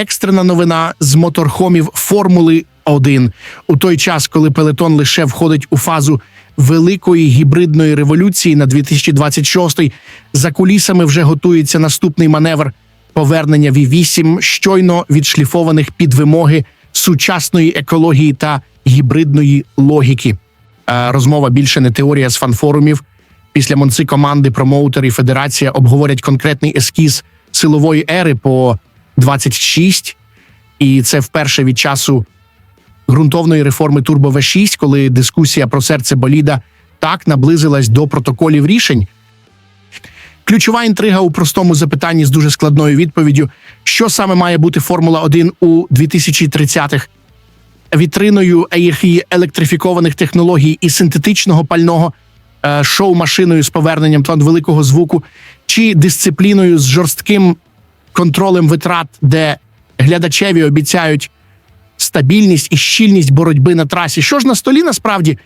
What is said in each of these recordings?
екстрена новина з моторхомів Формули 1 у той час, коли пелетон лише входить у фазу великої гібридної революції на 2026, за кулісами вже готується наступний маневр повернення V8 щойно відшліфованих під вимоги сучасної екології та гібридної логіки. Розмова більше не теорія з фанфорумів. Після Монци команди, промоутер і федерація обговорять конкретний ескіз силової ери по 26. І це вперше від часу ґрунтовної реформи Турбо В6, коли дискусія про серце боліда так наблизилась до протоколів рішень. Ключова інтрига у простому запитанні з дуже складною відповіддю: що саме має бути Формула 1 у 2030-х? Вітриною її електрифікованих технологій і синтетичного пального, е, шоу-машиною з поверненням тон великого звуку, чи дисципліною з жорстким контролем витрат, де глядачеві обіцяють стабільність і щільність боротьби на трасі. Що ж на столі насправді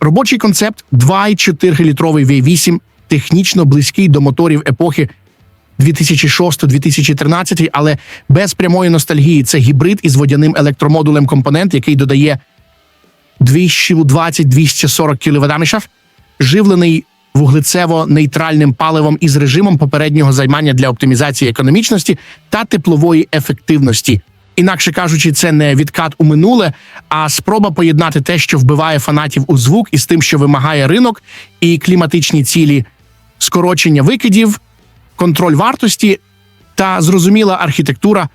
робочий концепт 2,4-літровий V8, технічно близький до моторів епохи 2006-2013, але без прямої ностальгії. Це гібрид із водяним електромодулем компонент, який додає 220-240 кВт, живлений вуглецево-нейтральним паливом із режимом попереднього займання для оптимізації економічності та теплової ефективності. Інакше кажучи, це не відкат у минуле, а спроба поєднати те, що вбиває фанатів у звук, із тим, що вимагає ринок, і кліматичні цілі, скорочення викидів, контроль вартості та зрозуміла архітектура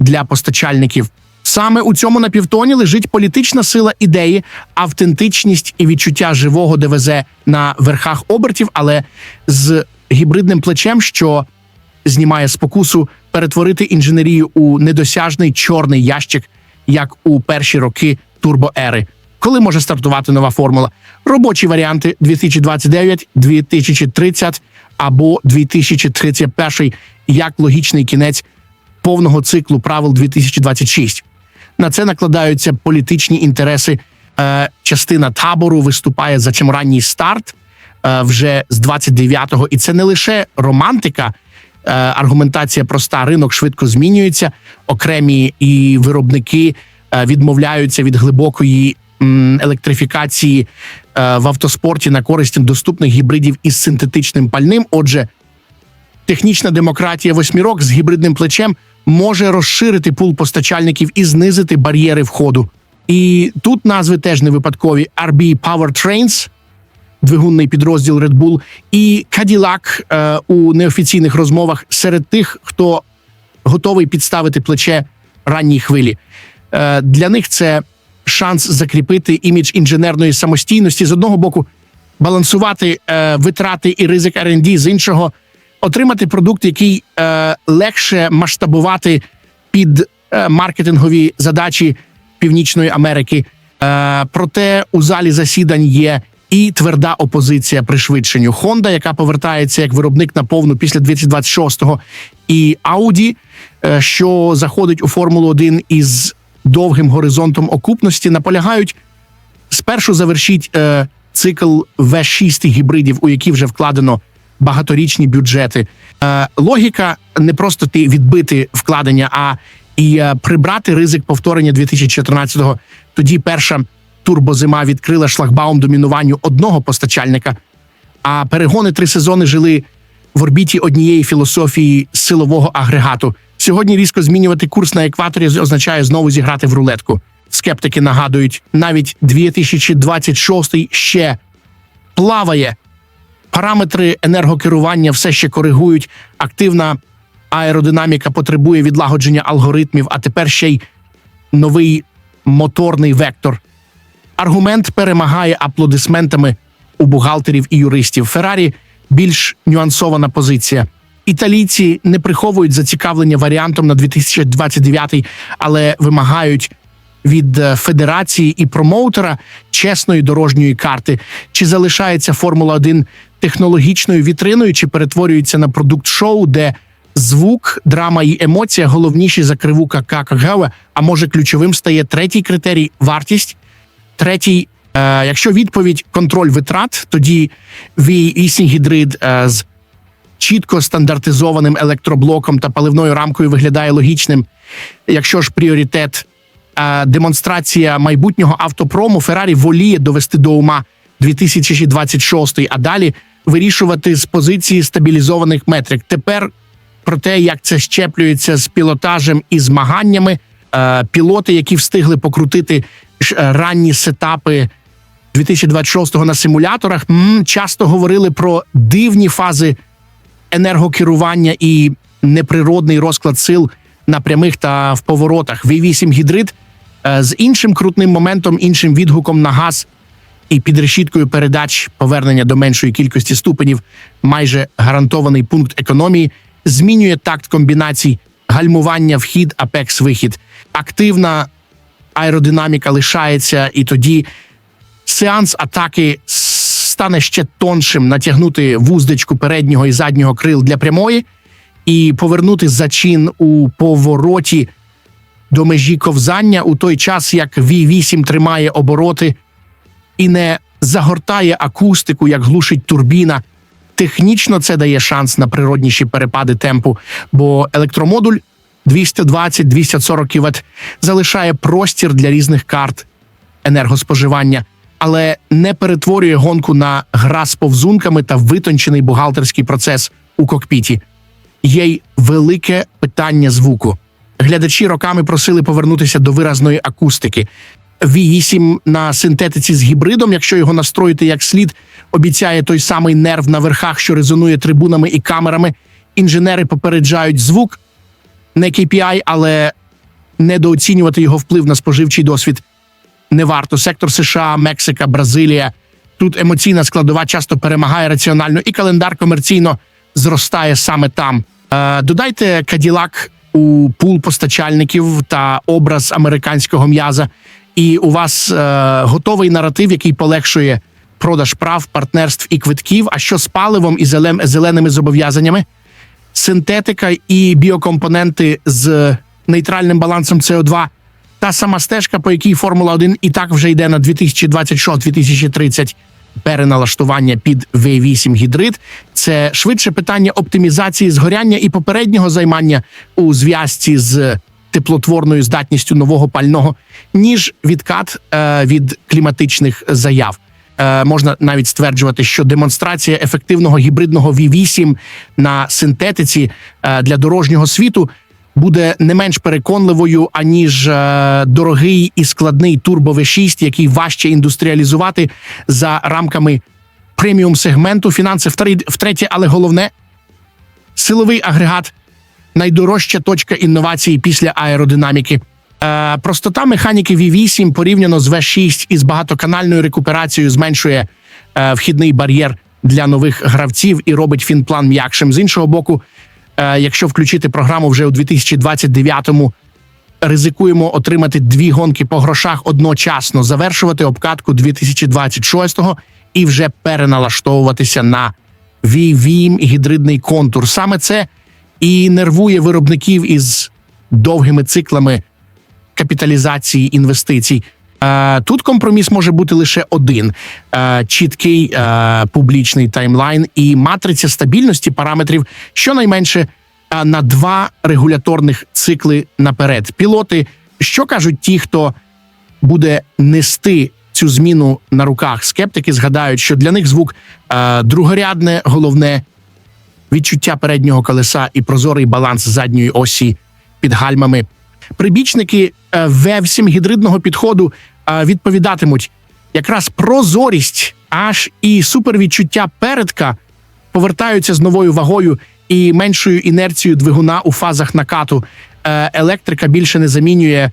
для постачальників. Саме у цьому напівтоні лежить політична сила ідеї, автентичність і відчуття живого ДВЗ на верхах обертів, але з гібридним плечем, що знімає спокусу перетворити інженерію у недосяжний чорний ящик, як у перші роки турбоери. Коли може стартувати нова формула? Робочі варіанти 2029, 2030 або 2031, як логічний кінець повного циклу правил 2026. На це накладаються політичні інтереси. Е, частина табору виступає за чим ранній старт е, вже з 29-го. І це не лише романтика, е, аргументація проста. Ринок швидко змінюється. Окремі і виробники е, відмовляються від глибокої електрифікації е, в автоспорті на користь доступних гібридів із синтетичним пальним. Отже, технічна демократія восьмірок з гібридним плечем може розширити пул постачальників і знизити бар'єри входу. І тут назви теж не випадкові: RB Powertrains, двигунний підрозділ Red Bull, і Cadillac е, у неофіційних розмовах серед тих, хто готовий підставити плече ранній хвилі. Е, для них це шанс закріпити імідж інженерної самостійності з одного боку, балансувати е, витрати і ризик R&D, з іншого отримати продукт, який е, легше масштабувати під е, маркетингові задачі Північної Америки. Е, проте у залі засідань є і тверда опозиція пришвидшенню. Honda, яка повертається як виробник на повну після 2026-го, і Audi, е, що заходить у Формулу 1 із довгим горизонтом окупності, наполягають спершу завершіть е, цикл V6 гібридів, у які вже вкладено багаторічні бюджети. Е, логіка не просто ти відбити вкладення, а і е, прибрати ризик повторення 2014-го. Тоді перша турбозима відкрила шлагбаум домінуванню одного постачальника. А перегони три сезони жили в орбіті однієї філософії силового агрегату. Сьогодні різко змінювати курс на екваторі означає знову зіграти в рулетку. Скептики нагадують, навіть 2026 ще плаває. Параметри енергокерування все ще коригують. Активна аеродинаміка потребує відлагодження алгоритмів, а тепер ще й новий моторний вектор. Аргумент перемагає аплодисментами у бухгалтерів і юристів. Феррарі більш нюансована позиція. Італійці не приховують зацікавлення варіантом на 2029, але вимагають від е, федерації і промоутера чесної дорожньої карти. Чи залишається Формула 1 технологічною вітриною, чи перетворюється на продукт шоу, де звук, драма і емоція головніші за криву какагава, а може ключовим стає третій критерій вартість. Третій, е, якщо відповідь контроль витрат, тоді V8 гідрид е, з чітко стандартизованим електроблоком та паливною рамкою виглядає логічним. Якщо ж пріоритет демонстрація майбутнього автопрому, Феррарі воліє довести до ума 2026, а далі вирішувати з позиції стабілізованих метрик. Тепер про те, як це щеплюється з пілотажем і змаганнями. Е, пілоти, які встигли покрутити е, ранні сетапи 2026-го на симуляторах, часто говорили про дивні фази енергокерування і неприродний розклад сил на прямих та в поворотах. V8 гідрид з іншим крутним моментом, іншим відгуком на газ і під решіткою передач повернення до меншої кількості ступенів, майже гарантований пункт економії, змінює такт комбінацій гальмування, вхід, апекс, вихід. Активна аеродинаміка лишається, і тоді сеанс атаки стане ще тоншим, натягнути вуздечку переднього і заднього крил для прямої і повернути зачин у повороті до межі ковзання у той час, як V8 тримає обороти і не загортає акустику, як глушить турбіна. Технічно це дає шанс на природніші перепади темпу, бо електромодуль 220-240 кВт залишає простір для різних карт енергоспоживання, але не перетворює гонку на гра з повзунками та витончений бухгалтерський процес у кокпіті. Є й велике питання звуку. Глядачі роками просили повернутися до виразної акустики. V8 на синтетиці з гібридом, якщо його настроїти як слід, обіцяє той самий нерв на верхах, що резонує трибунами і камерами. Інженери попереджають звук, не KPI, але недооцінювати його вплив на споживчий досвід не варто. Сектор США, Мексика, Бразилія. Тут емоційна складова часто перемагає раціонально, і календар комерційно зростає саме там. Е, додайте Каділак у пул постачальників та образ американського м'яза, і у вас е, готовий наратив, який полегшує продаж прав, партнерств і квитків. А що з паливом і зеленими зобов'язаннями? Синтетика і біокомпоненти з нейтральним балансом СО2 та сама стежка, по якій Формула 1 і так вже йде на 2026-2030 переналаштування під V8 гідрид. Це швидше питання оптимізації згоряння і попереднього займання у зв'язці з теплотворною здатністю нового пального, ніж відкат е, від кліматичних заяв. Е, можна навіть стверджувати, що демонстрація ефективного гібридного V8 на синтетиці е, для дорожнього світу буде не менш переконливою, аніж е, дорогий і складний турбо V6, який важче індустріалізувати за рамками преміум сегменту. Фінанси втретє, але головне силовий агрегат найдорожча точка інновації після аеродинаміки. Е, простота механіки V8 порівняно з V6 із багатоканальною рекуперацією зменшує е, вхідний бар'єр для нових гравців і робить фінплан м'якшим. З іншого боку, якщо включити програму вже у 2029-му, ризикуємо отримати дві гонки по грошах одночасно, завершувати обкатку 2026-го і вже переналаштовуватися на V8 гідридний контур. Саме це і нервує виробників із довгими циклами капіталізації інвестицій. Е, Тут компроміс може бути лише один: Е, чіткий е, публічний таймлайн і матриця стабільності параметрів щонайменше на два регуляторних цикли наперед. Пілоти, що кажуть ті, хто буде нести цю зміну на руках, скептики згадають, що для них звук другорядне, головне відчуття переднього колеса і прозорий баланс задньої осі під гальмами. Прибічники е, V7 гідридного підходу е, відповідатимуть якраз прозорість, аж і супервідчуття передка повертаються з новою вагою і меншою інерцією двигуна у фазах накату. Е, Електрика більше не замінює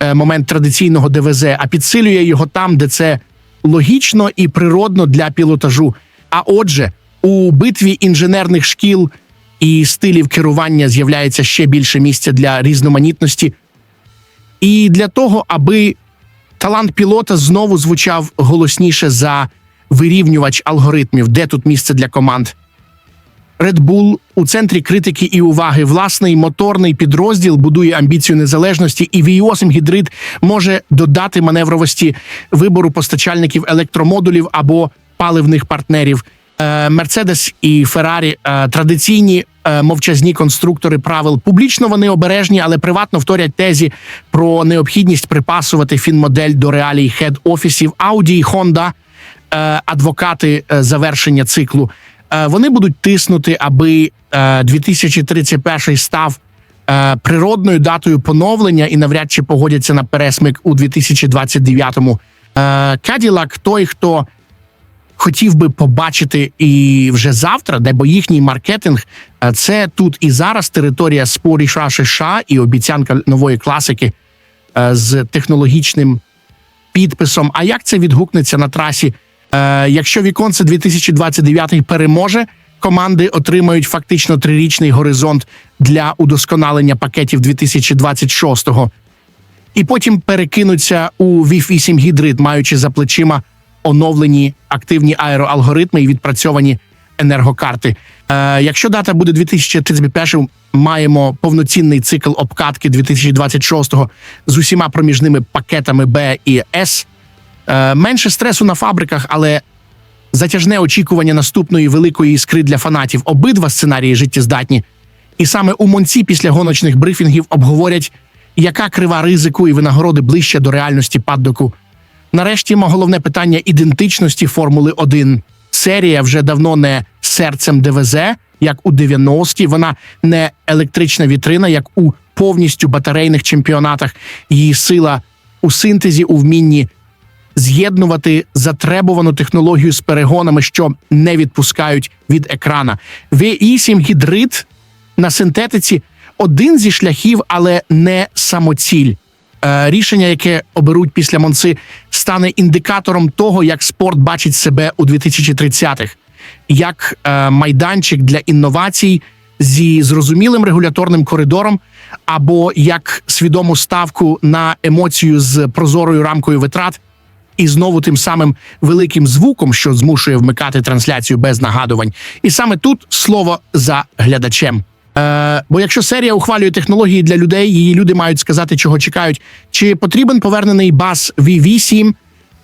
е, момент традиційного ДВЗ, а підсилює його там, де це логічно і природно для пілотажу. А отже, у битві інженерних шкіл і стилів керування з'являється ще більше місця для різноманітності. І для того, аби талант пілота знову звучав голосніше за вирівнювач алгоритмів, де тут місце для команд. Red Bull у центрі критики і уваги. Власний моторний підрозділ будує амбіцію незалежності, і V8 гідрид може додати маневровості вибору постачальників електромодулів або паливних партнерів. Е, Мерседес і Феррарі е, традиційні е, мовчазні конструктори правил. Публічно вони обережні, але приватно вторять тезі про необхідність припасувати фінмодель до реалій хед-офісів Audi і Honda, адвокати завершення циклу. Вони будуть тиснути, аби е, 2031 став природною датою поновлення і навряд чи погодяться на пересмик у 2029-му. Е, Cadillac – той, хто хотів би побачити і вже завтра, де бо їхній маркетинг е, це тут і зараз територія спорі США і обіцянка нової класики е, з технологічним підписом. А як це відгукнеться на трасі? Е, Якщо віконце 2029 переможе, команди отримають фактично трирічний горизонт для удосконалення пакетів 2026-го і потім перекинуться у VIF-8 гідрид, маючи за плечима оновлені активні аероалгоритми і відпрацьовані енергокарти. Е, якщо дата буде 2031, маємо повноцінний цикл обкатки 2026-го з усіма проміжними пакетами Б і С. Е, менше стресу на фабриках, але затяжне очікування наступної великої іскри для фанатів. Обидва сценарії життєздатні. І саме у Монці після гоночних брифінгів обговорять, яка крива ризику і винагороди ближче до реальності паддоку. Нарешті головне питання ідентичності Формули 1. Серія вже давно не серцем ДВЗ, як у 90-ті. Вона не електрична вітрина, як у повністю батарейних чемпіонатах. Її сила у синтезі, у вмінні з'єднувати затребувану технологію з перегонами, що не відпускають від екрана. V8 гідрид на синтетиці один зі шляхів, але не самоціль. Е, Рішення, яке оберуть після Монси, стане індикатором того, як спорт бачить себе у 2030-х, як е, майданчик для інновацій зі зрозумілим регуляторним коридором, або як свідому ставку на емоцію з прозорою рамкою витрат, і знову тим самим великим звуком, що змушує вмикати трансляцію без нагадувань. І саме тут слово за глядачем. Е, бо якщо серія ухвалює технології для людей, її люди мають сказати, чого чекають. Чи потрібен повернений бас V8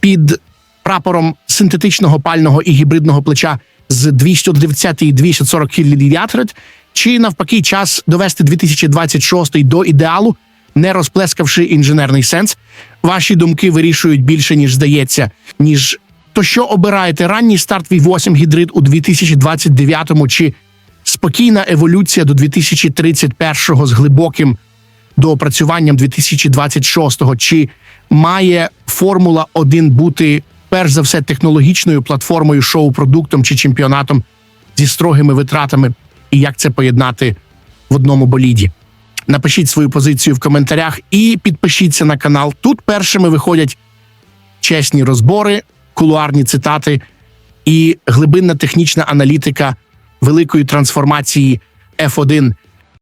під прапором синтетичного пального і гібридного плеча з 230 і 240 кіловат, чи навпаки час довести 2026 до ідеалу, не розплескавши інженерний сенс? Ваші думки вирішують більше, ніж здається, ніж то, що обираєте ранній старт V8 гідрид у 2029 чи спокійна еволюція до 2031-го з глибоким доопрацюванням 2026-го. Чи має Формула 1 бути перш за все технологічною платформою, шоу-продуктом чи чемпіонатом зі строгими витратами, і як це поєднати в одному боліді? Напишіть свою позицію в коментарях і підпишіться на канал. Тут першими виходять чесні розбори, кулуарні цитати і глибинна технічна аналітика великої трансформації F1